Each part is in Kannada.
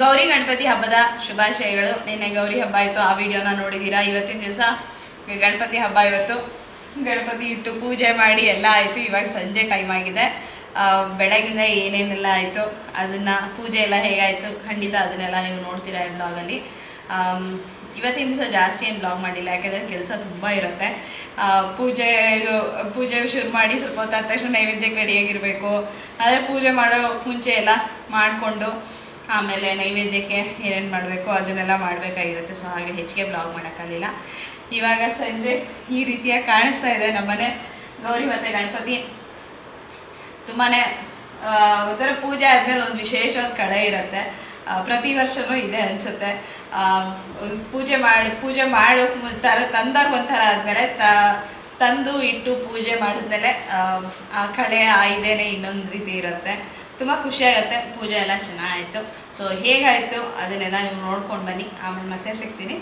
ಗೌರಿ ಗಣಪತಿ ಹಬ್ಬದ ಶುಭಾಶಯಗಳು. ನಿನ್ನೆ ಗೌರಿ ಹಬ್ಬ ಆಯಿತು. ಆ ವಿಡಿಯೋನ ನೋಡಿದ್ದೀರಾ ಇವತ್ತಿನ ದಿವಸ ಗಣಪತಿ ಹಬ್ಬ ಇವತ್ತು. ಗಣಪತಿ ಇಟ್ಟು ಪೂಜೆ ಮಾಡಿ ಎಲ್ಲ ಆಯಿತು. ಇವಾಗ ಸಂಜೆ ಟೈಮ್ ಆಗಿದೆ. ಬೆಳಗಿಂದ ಏನೇನೆಲ್ಲ ಆಯಿತು? ಅದನ್ನು ಪೂಜೆ ಎಲ್ಲ ಹೇಗಾಯಿತು? ಖಂಡಿತ ಅದನ್ನೆಲ್ಲ ನೀವು ನೋಡ್ತೀರಾ ಈ ಬ್ಲಾಗಲ್ಲಿ ಇವತ್ತಿನ ದಿವಸ ಜಾಸ್ತಿ ಏನು ಬ್ಲಾಗ್ ಮಾಡಿಲ್ಲ. ಯಾಕೆಂದರೆ ಕೆಲಸ ತುಂಬ ಇರುತ್ತೆ. ಪೂಜೆ ಪೂಜೆ ಶುರು ಮಾಡಿ ಸ್ವಲ್ಪ ಹೊತ್ತಾದ ತಕ್ಷಣ ನೈವೇದ್ಯಕ್ಕೆ ರೆಡಿಯಾಗಿರಬೇಕು ಆದರೆ ಪೂಜೆ ಮಾಡೋ ಮುಂಚೆ ಎಲ್ಲ ಮಾಡಿಕೊಂಡು ಆಮೇಲೆ ನೈವೇದ್ಯಕ್ಕೆ ಏನೇನು ಮಾಡಬೇಕು ಅದನ್ನೆಲ್ಲ ಮಾಡಬೇಕಾಗಿರುತ್ತೆ. ಸೊ ಹಾಗೆ ಹೆಚ್ಚಿಗೆ ಬ್ಲಾಗ್ ಮಾಡೋಕ್ಕಾಗಲಿಲ್ಲ. ಇವಾಗ ಸಂಜೆ ಈ ರೀತಿಯಾಗಿ ಕಾಣಿಸ್ತಾ ಇದೆ ನಮ್ಮನೆ ಗೌರಿ ಮತ್ತು ಗಣಪತಿ. ತುಂಬಾ ಒಂಥರ ಪೂಜೆ ಆದಮೇಲೆ ಒಂದು ವಿಶೇಷವಾದ ಕಳೆ ಇರುತ್ತೆ. ಪ್ರತಿ ವರ್ಷವೂ ಇದೆ ಅನಿಸುತ್ತೆ. ಪೂಜೆ ಮಾಡಿ, ಪೂಜೆ ಮಾಡೋ ಥರ ತಂದಾಗ ಒಂಥರ ಆದಮೇಲೆ ತ, ತಂದು ಇಟ್ಟು ಪೂಜೆ ಮಾಡಿದ್ಮೇಲೆ ಆ ಕಳೆ ಆ ಇದೇನೆ ಇನ್ನೊಂದು ರೀತಿ ಇರುತ್ತೆ. ತುಂಬ ಖುಷಿಯಾಗತ್ತೆ ಪೂಜೆ ಎಲ್ಲ ಚೆನ್ನಾಗಾಯಿತು. ಸೊ ಹೇಗಾಯಿತು ಅದನ್ನೆಲ್ಲ ನೀವು ನೋಡ್ಕೊಂಡು ಬನ್ನಿ. ಆಮೇಲೆ ಮತ್ತೆ ಸಿಗ್ತೀನಿ.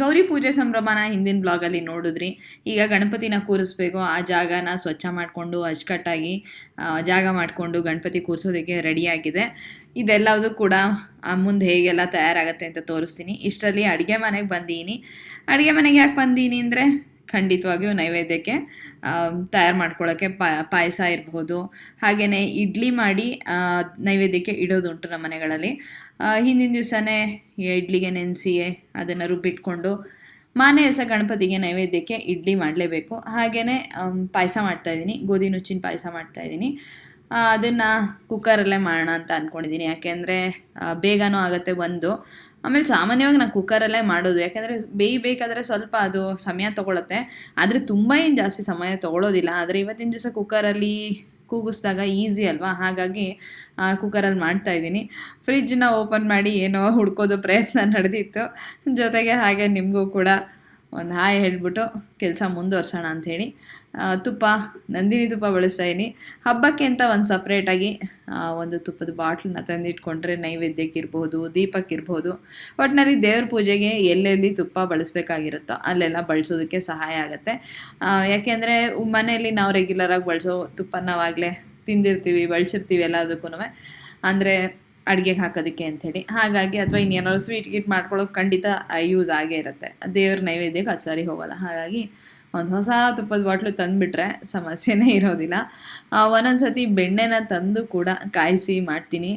ಗೌರಿ ಪೂಜೆ ಸಂಭ್ರಮನ ಹಿಂದಿನ ಬ್ಲಾಗಲ್ಲಿ ನೋಡಿದ್ರಿ. ಈಗ ಗಣಪತಿನ ಕೂರಿಸ್ಬೇಕು. ಆ ಜಾಗನ ಸ್ವಚ್ಛ ಮಾಡಿಕೊಂಡು ಅಚ್ಚುಕಟ್ಟಾಗಿ ಜಾಗ ಮಾಡಿಕೊಂಡು ಗಣಪತಿ ಕೂರಿಸೋದಕ್ಕೆ ರೆಡಿಯಾಗಿದೆ ಇದೆಲ್ಲವೂ ಕೂಡ ಮುಂದೆ ಹೇಗೆಲ್ಲ ತಯಾರಾಗುತ್ತೆ ಅಂತ ತೋರಿಸ್ತೀನಿ. ಇಷ್ಟರಲ್ಲಿ ಅಡುಗೆ ಮನೆಗೆ ಬಂದೀನಿ. ಅಡುಗೆ ಮನೆಗೆ ಯಾಕೆ ಬಂದೀನಿ ಅಂದರೆ ಖಂಡಿತವಾಗಿಯೂ ನೈವೇದ್ಯಕ್ಕೆ ತಯಾರು ಮಾಡ್ಕೊಳ್ಳೋಕ್ಕೆ ಪಾಯಸ ಇರಬಹುದು ಹಾಗೆಯೇ ಇಡ್ಲಿ ಮಾಡಿ ನೈವೇದ್ಯಕ್ಕೆ ಇಡೋದುಂಟು ನಮ್ಮ ಮನೆಗಳಲ್ಲಿ. ಹಿಂದಿನ ದಿವಸನೇ ಇಡ್ಲಿಗೆ ನೆನೆಸಿ, ಅದನ್ನು ರುಬ್ಬಿಟ್ಕೊಂಡು ಮಾನೇ ದಿವಸ ಗಣಪತಿಗೆ ನೈವೇದ್ಯಕ್ಕೆ ಇಡ್ಲಿ ಮಾಡಲೇಬೇಕು. ಹಾಗೆಯೇ ಪಾಯಸ ಮಾಡ್ತಾಯಿದ್ದೀನಿ ಗೋಧಿ ನುಚ್ಚಿನ ಪಾಯಸ ಮಾಡ್ತಾಯಿದ್ದೀನಿ ಅದನ್ನು ಕುಕ್ಕರಲ್ಲೇ ಮಾಡೋಣ ಅಂತ ಅಂದ್ಕೊಂಡಿದ್ದೀನಿ ಯಾಕೆಂದರೆ ಬೇಗನೂ ಆಗುತ್ತೆ ಒಂದು. ಆಮೇಲೆ ಸಾಮಾನ್ಯವಾಗಿ ನಾನು ಕುಕ್ಕರಲ್ಲೇ ಮಾಡೋದು. ಯಾಕೆಂದರೆ ಬೇಯಬೇಕಾದ್ರೆ ಸ್ವಲ್ಪ ಅದು ಸಮಯ ತೊಗೊಳುತ್ತೆ. ಆದರೆ ತುಂಬ ಏನು ಜಾಸ್ತಿ ಸಮಯ ತೊಗೊಳೋದಿಲ್ಲ. ಆದರೆ ಇವತ್ತಿನ ದಿವಸ ಕುಕ್ಕರಲ್ಲಿ ಕೂಗಿಸಿದಾಗ ಈಸಿ ಅಲ್ವಾ? ಹಾಗಾಗಿ ಕುಕ್ಕರಲ್ಲಿ ಮಾಡ್ತಾ ಇದ್ದೀನಿ. ಫ್ರಿಜ್ನ ಓಪನ್ ಮಾಡಿ ಏನೋ ಹುಡ್ಕೋದು ಪ್ರಯತ್ನ ನಡೆದಿತ್ತು. ಜೊತೆಗೆ ಹಾಗೆ ನಿಮಗೂ ಕೂಡ ಒಂದು ಹಾಯ್ ಹೇಳ್ಬಿಟ್ಟು ಕೆಲಸ ಮುಂದುವರ್ಸೋಣ ಅಂಥೇಳಿ. ತುಪ್ಪ, ನಂದಿನಿ ತುಪ್ಪ ಬಳಸ್ತಾ ಇದ್ದೀನಿ ಹಬ್ಬಕ್ಕೆ ಅಂತ ಒಂದು ಸಪ್ರೇಟಾಗಿ ಒಂದು ತುಪ್ಪದ ಬಾಟ್ಲನ್ನ ತಂದಿಟ್ಕೊಂಡ್ರೆ ನೈವೇದ್ಯಕ್ಕಿರ್ಬೋದು, ದೀಪಕ್ಕಿರ್ಬೋದು. ಒಟ್ಟಿನಲ್ಲಿ ದೇವ್ರ ಪೂಜೆಗೆ ಎಲ್ಲೆಲ್ಲಿ ತುಪ್ಪ ಬಳಸಬೇಕಾಗಿರುತ್ತೋ ಅಲ್ಲೆಲ್ಲ ಬಳಸೋದಕ್ಕೆ ಸಹಾಯ ಆಗುತ್ತೆ. ಯಾಕೆಂದರೆ ಮನೆಯಲ್ಲಿ ನಾವು ರೆಗ್ಯುಲರಾಗಿ ಬಳಸೋ ತುಪ್ಪ ನಾವಾಗಲೇ ತಿಂದಿರ್ತೀವಿ, ಬಳಸಿರ್ತೀವಿ ಎಲ್ಲದಕ್ಕೂ ಅಂದರೆ ಅಡುಗೆಗೆ ಹಾಕೋದಕ್ಕೆ ಅಂಥೇಳಿ. ಹಾಗಾಗಿ ಅಥವಾ ಇನ್ನೇನಾದ್ರು ಸ್ವೀಟ್ ಗೀಟ್ ಮಾಡ್ಕೊಳ್ಳೋಕೆ ಖಂಡಿತ ಯೂಸ್ ಆಗೇ ಇರುತ್ತೆ. ದೇವ್ರ ನೈವೇದ್ಯಕ್ಕೆ ಅದು ಸರಿ ಹೋಗೋಲ್ಲ. ಹಾಗಾಗಿ ಒಂದು ಹೊಸ ತುಪ್ಪದ ಬಾಟ್ಲು ತಂದುಬಿಟ್ರೆ ಸಮಸ್ಯೆನೇ ಇರೋದಿಲ್ಲ. ಒಂದೊಂದು ಸತಿ ಬೆಣ್ಣೆನ ತಂದು ಕೂಡ ಕಾಯಿಸಿ ಮಾಡ್ತೀನಿ.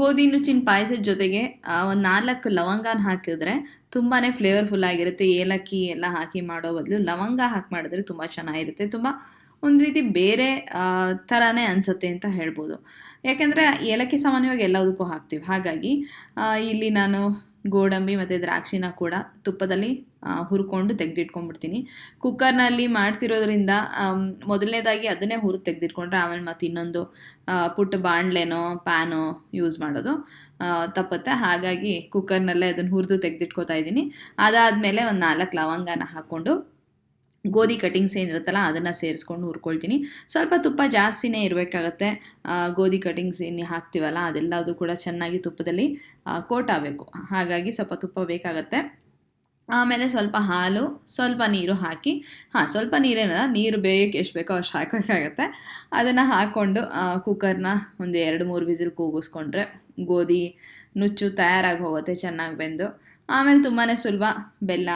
ಗೋಧಿ ನುಚ್ಚಿನ ಪಾಯಸದ ಜೊತೆಗೆ ಒಂದು ನಾಲ್ಕು ಲವಂಗನ ಹಾಕಿದ್ರೆ ತುಂಬಾ ಫ್ಲೇವರ್ಫುಲ್ ಆಗಿರುತ್ತೆ. ಏಲಕ್ಕಿ ಎಲ್ಲ ಹಾಕಿ ಮಾಡೋ ಬದಲು ಲವಂಗ ಹಾಕಿ ಮಾಡಿದ್ರೆ ತುಂಬ ಚೆನ್ನಾಗಿರುತ್ತೆ. ತುಂಬ ಒಂದು ರೀತಿ ಬೇರೆ ಥರನೇ ಅನಿಸುತ್ತೆ ಅಂತ ಹೇಳ್ಬೋದು. ಯಾಕೆಂದರೆ ಏಲಕ್ಕಿ ಸಾಮಾನ್ಯವಾಗಿ ಎಲ್ಲದಕ್ಕೂ ಹಾಕ್ತೀವಿ. ಹಾಗಾಗಿ ಇಲ್ಲಿ ನಾನು ಗೋಡಂಬಿ ಮತ್ತು ದ್ರಾಕ್ಷಿನ ಕೂಡ ತುಪ್ಪದಲ್ಲಿ ಹುರ್ಕೊಂಡು ತೆಗೆದಿಟ್ಕೊಂಡ್ಬಿಡ್ತೀನಿ. ಕುಕ್ಕರ್ನಲ್ಲಿ ಮಾಡ್ತಿರೋದ್ರಿಂದ ಮೊದಲನೇದಾಗಿ ಅದನ್ನೇ ಹುರಿದು ತೆಗೆದಿಟ್ಕೊಂಡ್ರೆ ಆಮೇಲೆ ಮತ್ತೆ ಇನ್ನೊಂದು ಪುಟ್ಟ ಬಾಣಲೆನೋ, ಪ್ಯಾನೋ ಯೂಸ್ ಮಾಡೋದು ತಪ್ಪುತ್ತೆ. ಹಾಗಾಗಿ ಕುಕ್ಕರ್ನಲ್ಲೇ ಅದನ್ನು ಹುರಿದು ತೆಗೆದಿಟ್ಕೋತಾ ಇದ್ದೀನಿ. ಅದಾದಮೇಲೆ ಒಂದು ನಾಲ್ಕು ಲವಂಗನ ಹಾಕ್ಕೊಂಡು ಗೋಧಿ ಕಟಿಂಗ್ಸ್ ಏನಿರುತ್ತಲ್ಲ ಅದನ್ನು ಸೇರಿಸ್ಕೊಂಡು ಹುರ್ಕೊಳ್ತೀನಿ. ಸ್ವಲ್ಪ ತುಪ್ಪ ಜಾಸ್ತಿನೇ ಇರಬೇಕಾಗತ್ತೆ. ಗೋಧಿ ಕಟಿಂಗ್ಸ್ ಏನು ಹಾಕ್ತೀವಲ್ಲ ಅದೆಲ್ಲದು ಕೂಡ ಚೆನ್ನಾಗಿ ತುಪ್ಪದಲ್ಲಿ ಕೋಟ್ ಆಗಬೇಕು ಹಾಗಾಗಿ ಸ್ವಲ್ಪ ತುಪ್ಪ ಬೇಕಾಗತ್ತೆ. ಆಮೇಲೆ ಸ್ವಲ್ಪ ಹಾಲು, ಸ್ವಲ್ಪ ನೀರು ಹಾಕಿ, ಹಾಂ, ಸ್ವಲ್ಪ ನೀರೇನಲ್ಲ ನೀರು ಬೇಯಕ್ಕೆ ಎಷ್ಟು ಬೇಕೋ ಅಷ್ಟು ಹಾಕಬೇಕಾಗತ್ತೆ. ಅದನ್ನು ಹಾಕ್ಕೊಂಡು ಕುಕ್ಕರ್ನ ಒಂದು ಎರಡು ಮೂರು ವಿಸಿಲ್ ಕೂಗಿಸ್ಕೊಂಡ್ರೆ ಗೋಧಿ ನುಚ್ಚು ತಯಾರಾಗಿ ಹೋಗುತ್ತೆ ಚೆನ್ನಾಗಿ ಬೆಂದು. ಆಮೇಲೆ ತುಂಬಾ ಸುಲಭ. ಬೆಲ್ಲ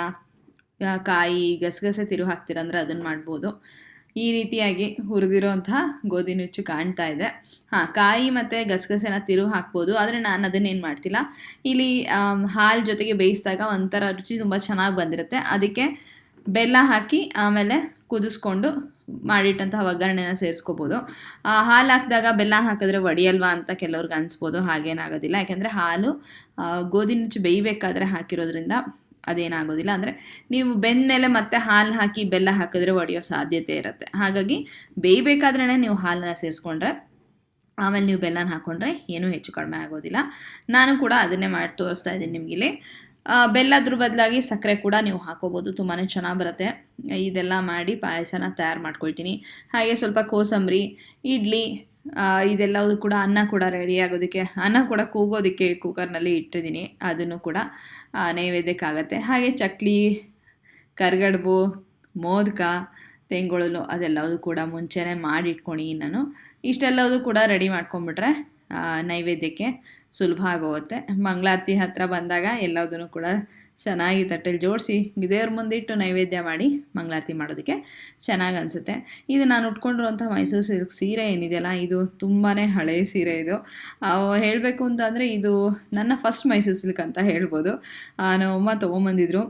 ಕಾಯಿ ಗಸಗಸೆ ತಿರು ಹಾಕ್ತೀರಂದ್ರೆ ಅದನ್ನು ಮಾಡ್ಬೋದು. ಈ ರೀತಿಯಾಗಿ ಹುರಿದಿರೋಂತಹ ಗೋಧಿ ನುಚ್ಚು ಕಾಣ್ತಾ ಇದೆ. ಹಾಂ, ಕಾಯಿ ಮತ್ತು ಗಸಗಸೆನ ತಿರು ಹಾಕ್ಬೋದು. ಆದರೆ ನಾನು ಅದನ್ನೇನು ಮಾಡ್ತಿಲ್ಲ. ಇಲ್ಲಿ ಹಾಲು ಜೊತೆಗೆ ಬೇಯಿಸಿದಾಗ ಒಂಥರ ರುಚಿ ತುಂಬ ಚೆನ್ನಾಗಿ ಬಂದಿರುತ್ತೆ. ಅದಕ್ಕೆ ಬೆಲ್ಲ ಹಾಕಿ ಆಮೇಲೆ ಕುದಿಸ್ಕೊಂಡು ಮಾಡಿಟ್ಟಂತಹ ಒಗ್ಗರಣೆನ ಸೇರಿಸ್ಕೋಬೋದು. ಹಾಲು ಹಾಕಿದಾಗ ಬೆಲ್ಲ ಹಾಕಿದ್ರೆ ಒಡಿಯಲ್ವಾ ಅಂತ ಕೆಲವ್ರಿಗೆ ಅನಿಸ್ಬೋದು. ಹಾಗೇನಾಗೋದಿಲ್ಲ ಯಾಕೆಂದರೆ ಹಾಲು ಗೋಧಿ ನುಚ್ಚು ಬೇಯಬೇಕಾದ್ರೆ ಹಾಕಿರೋದ್ರಿಂದ ಅದೇನಾಗೋದಿಲ್ಲ. ಅಂದರೆ ನೀವು ಬೆಂದ ಮೇಲೆ ಮತ್ತೆ ಹಾಲು ಹಾಕಿ ಬೆಲ್ಲ ಹಾಕಿದ್ರೆ ಒಡೆಯೋ ಸಾಧ್ಯತೆ ಇರುತ್ತೆ. ಹಾಗಾಗಿ ಬೇಯಬೇಕಾದ್ರೇ ನೀವು ಹಾಲನ್ನ ಸೇರಿಸ್ಕೊಂಡ್ರೆ, ಆಮೇಲೆ ನೀವು ಬೆಲ್ಲನ ಹಾಕ್ಕೊಂಡ್ರೆ ಏನೂ ಹೆಚ್ಚು ಕಡಿಮೆ ಆಗೋದಿಲ್ಲ. ನಾನು ಕೂಡ ಅದನ್ನೇ ಮಾಡಿ ತೋರಿಸ್ತಾ ಇದ್ದೀನಿ ನಿಮಗಿಲ್ಲಿ ಬೆಲ್ಲದ್ರ ಬದಲಾಗಿ ಸಕ್ಕರೆ ಕೂಡ ನೀವು ಹಾಕೋಬೋದು ತುಂಬಾ ಚೆನ್ನಾಗಿ ಬರುತ್ತೆ. ಇದೆಲ್ಲ ಮಾಡಿ ಪಾಯಸನ ತಯಾರು ಮಾಡ್ಕೊಳ್ತೀನಿ. ಹಾಗೆ ಸ್ವಲ್ಪ ಕೋಸಂಬರಿ, ಇಡ್ಲಿ ಇದೆಲ್ಲವೂ ಕೂಡ ಅನ್ನ ಕೂಡ ರೆಡಿ ಆಗೋದಕ್ಕೆ, ಅನ್ನ ಕೂಡ ಕೂಗೋದಕ್ಕೆ ಕುಕ್ಕರ್ನಲ್ಲಿ ಇಟ್ಟಿದ್ದೀನಿ, ಅದನ್ನು ಕೂಡ ನೈವೇದ್ಯಕ್ಕಾಗತ್ತೆ. ಹಾಗೆ ಚಕ್ಲಿ, ಕರ್ಗಡ್ಬು, ಮೋದಕ, ತೆಂಗುಳಲು ಅದೆಲ್ಲವೂ ಕೂಡ ಮುಂಚೆನೇ ಮಾಡಿ ಇಟ್ಕೊಂಡು ನಾನು ಇಷ್ಟೆಲ್ಲವೂ ಕೂಡ ರೆಡಿ ಮಾಡ್ಕೊಂಬಿಟ್ರೆ ನೈವೇದ್ಯಕ್ಕೆ ಸುಲಭ ಆಗೋಗುತ್ತೆ ಮಂಗಳಾರತಿ ಹತ್ರ ಬಂದಾಗ ಎಲ್ಲದನ್ನು ಕೂಡ ಚೆನ್ನಾಗಿ ತಟ್ಟೆಲಿ ಜೋಡಿಸಿ ದೇವ್ರ ಮುಂದಿಟ್ಟು ನೈವೇದ್ಯ ಮಾಡಿ ಮಂಗಳಾರತಿ ಮಾಡೋದಕ್ಕೆ ಚೆನ್ನಾಗಿ ಅನಿಸುತ್ತೆ. ಇದು ನಾನು ಉಟ್ಕೊಂಡಿರುವಂಥ ಮೈಸೂರು ಸಿಲ್ಕ್ ಸೀರೆ ಏನಿದೆಯಲ್ಲ, ಇದು ತುಂಬಾ ಹಳೆಯ ಸೀರೆ ಇದು. ಹೇಳಬೇಕು ಅಂತಂದರೆ ಇದು ನನ್ನ ಫಸ್ಟ್ ಮೈಸೂರು ಸಿಲ್ಕ್ ಅಂತ ಹೇಳ್ಬೋದು. ನಮ್ಮಮ್ಮ ತೊಗೊಂಬಂದಿದ್ರು.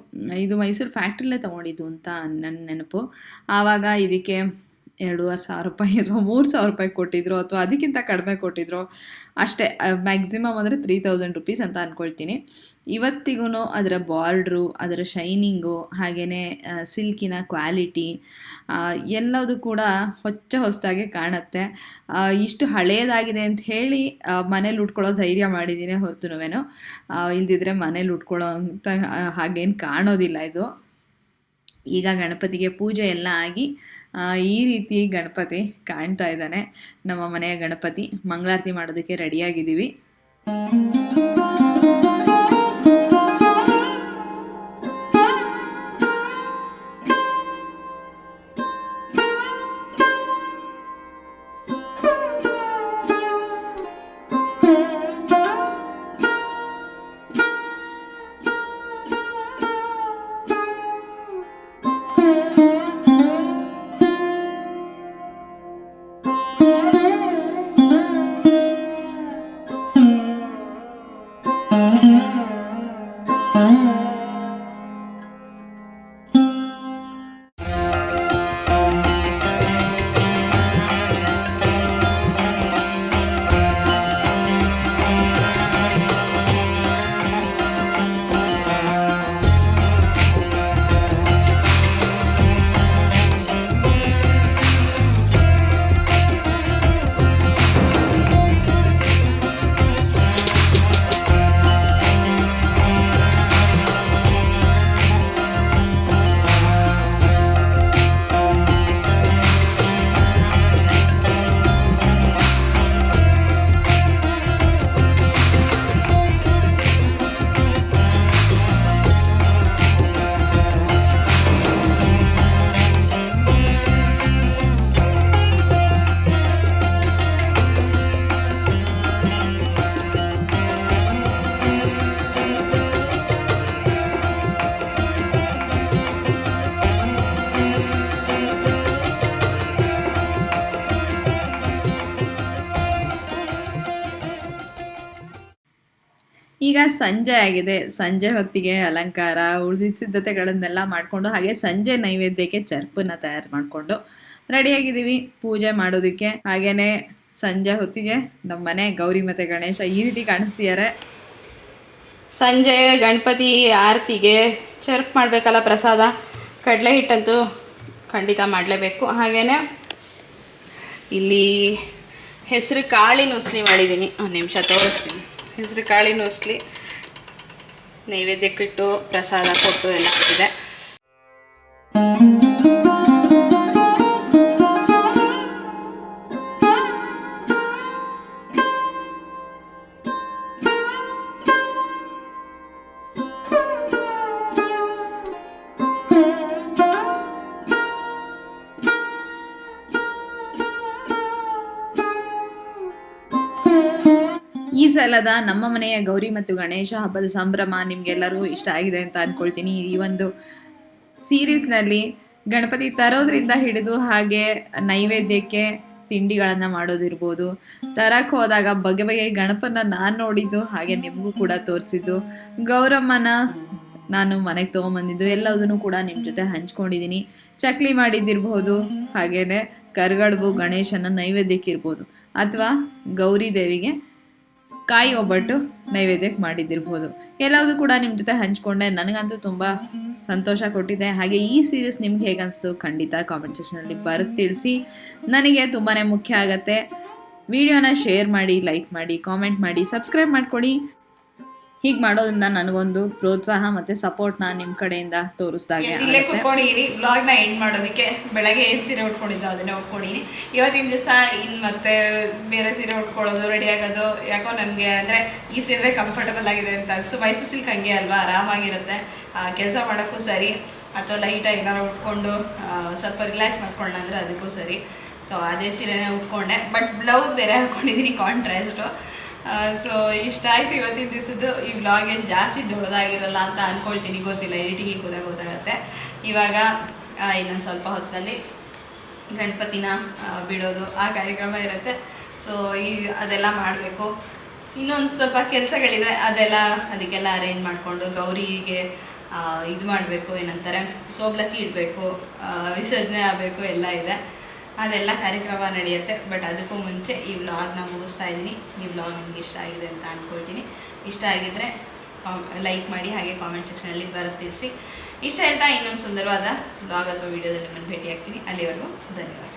ಇದು ಮೈಸೂರು ಫ್ಯಾಕ್ಟ್ರಿಲೇ ತೊಗೊಂಡಿದ್ದು ಅಂತ ನನ್ನ ನೆನಪು. ಆವಾಗ ಇದಕ್ಕೆ ಎರಡೂವರೆ ಸಾವಿರ ರೂಪಾಯಿ ಅಥವಾ ಮೂರು ಸಾವಿರ ರೂಪಾಯಿ ಕೊಟ್ಟಿದ್ರು ಅಥವಾ ಅದಕ್ಕಿಂತ ಕಡಿಮೆ ಕೊಟ್ಟಿದ್ರು, ಅಷ್ಟೇ ಮ್ಯಾಕ್ಸಿಮಮ್ ಅಂದರೆ ತ್ರೀ ತೌಸಂಡ್ ರುಪೀಸ್ ಅಂತ ಅಂದ್ಕೊಳ್ತೀನಿ ಇವತ್ತಿಗೂ ಅದರ ಬಾರ್ಡ್ರು ಅದರ ಶೈನಿಂಗು ಹಾಗೆಯೇ ಸಿಲ್ಕಿನ ಕ್ವಾಲಿಟಿ ಎಲ್ಲದು ಕೂಡ ಹೊಚ್ಚ ಹೊಸದಾಗೆ ಕಾಣುತ್ತೆ. ಇಷ್ಟು ಹಳೆಯದಾಗಿದೆ ಅಂತ ಹೇಳಿ ಮನೇಲಿ ಉಟ್ಕೊಳ್ಳೋ ಧೈರ್ಯ ಮಾಡಿದ್ದೀನಿ ಹೊರತುನುವೇನು. ಇಲ್ದಿದ್ರೆ ಮನೇಲಿ ಉಟ್ಕೊಳ್ಳೋ ಅಂತ ಹಾಗೇನು ಕಾಣೋದಿಲ್ಲ ಇದು. ಈಗ ಗಣಪತಿಗೆ ಪೂಜೆ ಎಲ್ಲ ಆಗಿ ಈ ರೀತಿ ಗಣಪತಿ ಕಾಣ್ತಾ ಇದ್ದಾನೆ. ನಮ್ಮ ಮನೆಯ ಗಣಪತಿ ಮಂಗಳಾರತಿ ಮಾಡೋದಕ್ಕೆ ರೆಡಿಯಾಗಿದ್ದೀವಿ ಈಗ ಸಂಜೆ ಆಗಿದೆ. ಸಂಜೆ ಹೊತ್ತಿಗೆ ಅಲಂಕಾರ, ಉಳಿದ ಸಿದ್ಧತೆಗಳನ್ನೆಲ್ಲ ಮಾಡಿಕೊಂಡು ಹಾಗೆ ಸಂಜೆ ನೈವೇದ್ಯಕ್ಕೆ ಚರ್ಪನ್ನ ತಯಾರು ಮಾಡಿಕೊಂಡು ರೆಡಿಯಾಗಿದ್ದೀವಿ ಪೂಜೆ ಮಾಡೋದಕ್ಕೆ. ಹಾಗೇನೆ ಸಂಜೆ ಹೊತ್ತಿಗೆ ನಮ್ಮ ಮನೆ ಗೌರಿ ಮತ್ತು ಗಣೇಶ ಈ ರೀತಿ ಕಾಣಿಸ್ತಿದ್ದಾರೆ. ಸಂಜೆ ಗಣಪತಿ ಆರತಿಗೆ ಚರ್ಪ್ ಮಾಡಬೇಕಲ್ಲ ಪ್ರಸಾದ? ಕಡಲೆ ಹಿಟ್ಟಂತೂ ಖಂಡಿತ ಮಾಡಲೇಬೇಕು. ಹಾಗೆಯೇ ಇಲ್ಲಿ ಹೆಸರು ಕಾಳಿನ ಉಸ್ಲಿ ಮಾಡಿದ್ದೀನಿ. ಒಂದು ನಿಮಿಷ ತೋರಿಸ್ತೀನಿ. ಹೆಸರು ಕಾಳಿನೂ ಉಸ್ಲಿ ನೈವೇದ್ಯಕ್ಕಿಟ್ಟು ಪ್ರಸಾದ ಕೊಟ್ಟು ಎಲ್ಲ ಇದೆ ಈ ನಮ್ಮ ಮನೆಯ ಗೌರಿ ಮತ್ತು ಗಣೇಶ ಹಬ್ಬದ ಸಂಭ್ರಮ ನಿಮ್ಗೆಲ್ಲರೂ ಇಷ್ಟ ಆಗಿದೆ ಅಂತ ಅನ್ಕೊಳ್ತೀನಿ. ಈ ಒಂದು ಸೀರೀಸ್ನಲ್ಲಿ ಗಣಪತಿ ತರೋದ್ರಿಂದ ಹಿಡಿದು ಹಾಗೆ ನೈವೇದ್ಯಕ್ಕೆ ತಿಂಡಿಗಳನ್ನ ಮಾಡೋದಿರ್ಬೋದು. ತರಕ್ಕೆ ಹೋದಾಗ ಬಗೆ ಬಗೆ ಗಣಪನ ನಾನು ನೋಡಿದ್ದು, ಹಾಗೆ ನಿಮಗೂ ಕೂಡ ತೋರಿಸಿದ್ದು. ಗೌರಮ್ಮನ ನಾನು ಮನೆಗೆ ತೊಗೊಂಬಂದಿದ್ದು, ಎಲ್ಲದನ್ನು ಕೂಡ ನಿಮ್ಮ ಜೊತೆ ಹಂಚ್ಕೊಂಡಿದ್ದೀನಿ ಚಕ್ಲಿ ಮಾಡಿದ್ದಿರ್ಬೋದು, ಹಾಗೇನೆ ಕರ್ಗಡ್ಬು ಗಣೇಶನ ನೈವೇದ್ಯಕ್ಕಿರ್ಬೋದು, ಅಥವಾ ಗೌರಿ ದೇವಿಗೆ ಕಾಯಿ ಒಬ್ಬಟ್ಟು ನೈವೇದ್ಯಕ್ಕೆ ಮಾಡಿದ್ದಿರ್ಬೋದು. ಎಲ್ಲವೂ ಕೂಡ ನಿಮ್ಮ ಜೊತೆ ಹಂಚ್ಕೊಂಡೆ. ನನಗಂತೂ ತುಂಬ ಸಂತೋಷ ಕೊಟ್ಟಿದೆ. ಹಾಗೆ ಈ ಸೀರೀಸ್ ನಿಮ್ಗೆ ಹೇಗೆ ಖಂಡಿತ ಕಾಮೆಂಟ್ ಸೆಕ್ಷನಲ್ಲಿ ಬರೆದು ತಿಳಿಸಿ ನನಗೆ ತುಂಬಾ ಮುಖ್ಯ ಆಗತ್ತೆ. ವಿಡಿಯೋನ ಶೇರ್ ಮಾಡಿ ಲೈಕ್ ಮಾಡಿ ಕಾಮೆಂಟ್ ಮಾಡಿ ಸಬ್ಸ್ಕ್ರೈಬ್ ಮಾಡ್ಕೊಳ್ಳಿ ಹೀಗೆ ಮಾಡೋದ್ರಿಂದ ನನಗೊಂದು ಪ್ರೋತ್ಸಾಹ ಮತ್ತೆ ಸಪೋರ್ಟ್ ಸಪೋರ್ಟ್ನ ನಿಮ್ಮ ಕಡೆಯಿಂದ ತೋರಿಸ್ದಾಗೆ ಇಲ್ಲೇ ಕುತ್ಕೊಂಡಿದ್ದೀನಿ ನ ಎಂಡ್ ಮಾಡೋದಕ್ಕೆ ಬೆಳಗ್ಗೆ ಏನು ಸೀರೆ ಉಟ್ಕೊಂಡಿದ್ದು ಅದನ್ನೇ ಉಟ್ಕೊಂಡಿನಿ ಇವತ್ತಿನ ದಿವಸ ಇನ್ನು ಮತ್ತೆ ಬೇರೆ ಸೀರೆ ಉಟ್ಕೊಳ್ಳೋದು ರೆಡಿ ಆಗೋದು ಯಾಕೋ ನನಗೆ ಅಂದರೆ ಈ ಸೀರೆ ಕಂಫರ್ಟಬಲ್ ಆಗಿದೆ ಅಂತ ಅನಿಸ್ತು ಮೈಸೂರು ಸಿಲ್ಕ್ ಹಂಗೆ ಅಲ್ವಾ? ಆರಾಮಾಗಿರುತ್ತೆ. ಕೆಲಸ ಮಾಡೋಕ್ಕೂ ಸರಿ. ಅಥವಾ ಲೈಟಾಗಿ ಏನಾರು ಉಟ್ಕೊಂಡು ಸ್ವಲ್ಪ ರಿಲ್ಯಾಕ್ಸ್ ಮಾಡ್ಕೊಳ್ಳೋಣ ಅಂದರೆ ಅದಕ್ಕೂ ಸರಿ. ಸೊ ಅದೇ ಸೀರೆನೇ ಉಟ್ಕೊಂಡೆ. ಬಟ್ ಬ್ಲೌಸ್ ಬೇರೆ ಹಾಕ್ಕೊಂಡಿದ್ದೀನಿ ಕಾಂಟ್ರಾಸ್ಟು ಸೊ ಇಷ್ಟ ಆಯಿತು ಇವತ್ತಿನ ದಿವಸದ್ದು. ಈ ವ್ಲಾಗ್ ಏನು ಜಾಸ್ತಿ ದೊಡ್ಡದಾಗಿರಲ್ಲ ಅಂತ ಅಂದ್ಕೊಳ್ತೀನಿ ಗೊತ್ತಿಲ್ಲ ಎಡಿಟಿಂಗಿಗೆ ಹೋದಾಗ ಗೊತ್ತಾಗುತ್ತೆ. ಇವಾಗ ಇನ್ನೊಂದು ಸ್ವಲ್ಪ ಹೊತ್ತಿನಲ್ಲಿ ಗಣಪತಿನ ಬಿಡೋದು ಆ ಕಾರ್ಯಕ್ರಮ ಇರುತ್ತೆ. ಸೊ ಈ, ಅದೆಲ್ಲ ಮಾಡಬೇಕು. ಇನ್ನೊಂದು ಸ್ವಲ್ಪ ಕೆಲಸಗಳಿದೆ, ಅದೆಲ್ಲ ಅದಕ್ಕೆಲ್ಲ ಅರೇಂಜ್ ಮಾಡಿಕೊಂಡು ಗೌರಿಗೆ ಇದು ಮಾಡಬೇಕು ಏನಂತಾರೆ. ಸೋಬ್ಲಕ್ಕಿ ಇಡಬೇಕು ವಿಸರ್ಜನೆ ಆಗಬೇಕು, ಎಲ್ಲ ಇದೆ. ಅದೆಲ್ಲ ಕಾರ್ಯಕ್ರಮ ನಡೆಯುತ್ತೆ. ಬಟ್ ಅದಕ್ಕೂ ಮುಂಚೆ ಈ ವ್ಲಾಗ್ನ ಮುಗಿಸ್ತಾ ಇದ್ದೀನಿ. ಈ ವ್ಲಾಗ್ ನಿಮ್ಗೆ ಇಷ್ಟ ಆಗಿದೆ ಅಂತ ಅಂದ್ಕೊಳ್ತೀನಿ ಇಷ್ಟ ಆಗಿದ್ದರೆ ಲೈಕ್ ಮಾಡಿ ಹಾಗೆ ಕಾಮೆಂಟ್ ಸೆಕ್ಷನಲ್ಲಿ ಬರುತ್ತೆ ತಿಳಿಸಿ ಇಷ್ಟ ಹೇಳ್ತಾ ಇನ್ನೊಂದು ಸುಂದರವಾದ ವ್ಲಾಗ್ ಅಥವಾ ವೀಡಿಯೋದಲ್ಲಿ ನಿಮ್ಮನ್ನು ಭೇಟಿ ಆಗ್ತೀನಿ ಅಲ್ಲಿವರೆಗೂ ಧನ್ಯವಾದ.